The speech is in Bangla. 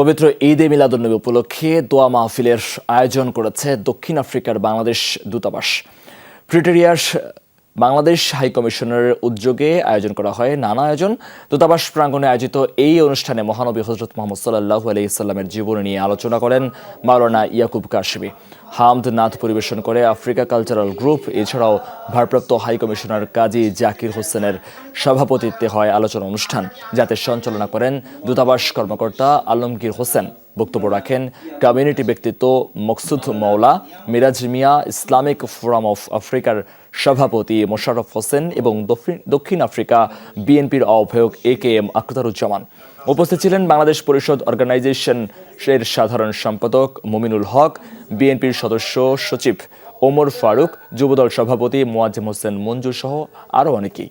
পবিত্র ঈদে মিলাদুন্নবী উপলক্ষে দোয়া মাহফিলের আয়োজন করেছে দক্ষিণ আফ্রিকার বাংলাদেশ দূতাবাস। প্রিটেরিয়ার বাংলাদেশ হাইকমিশনের উদ্যোগে আয়োজন করা হয় নানা আয়োজন। দূতাবাস প্রাঙ্গণে আয়োজিত এই অনুষ্ঠানে মহানবী হজরত মোহাম্মদ সাল্লাহু ইসলামের জীবনী নিয়ে আলোচনা করেন মাওলানা ইয়াকুব কাশমি। হামদ নাথ পরিবেশন করে আফ্রিকা কালচারাল গ্রুপ। এছাড়াও ভারপ্রাপ্ত হাই কমিশনার কাজী জাকির হোসেনের সভাপতিত্বে হয় আলোচনা অনুষ্ঠান, যাতে সঞ্চালনা করেন দূতাবাস কর্মকর্তা আলমগীর হোসেন। বক্তব্য রাখেন কমিউনিটি ব্যক্তিত্ব Maksud Moula Miraj Miya, Islamic forum of আফ্রিকার সভাপতি মোশাররফ হোসেন এবং দক্ষিণ- আফ্রিকা বিএনপির আহ্বায়ক এ কে এম আখতারুজ্জামান। উপস্থিত ছিলেন বাংলাদেশ পরিষদ অর্গানাইজেশন এর সাধারণ সম্পাদক মুমিনুল হক, বিএনপির সদস্য সচিব ওমর ফারুক, যুবদল সভাপতি মোয়াজিম হোসেন মঞ্জু সহ আরও অনেকেই।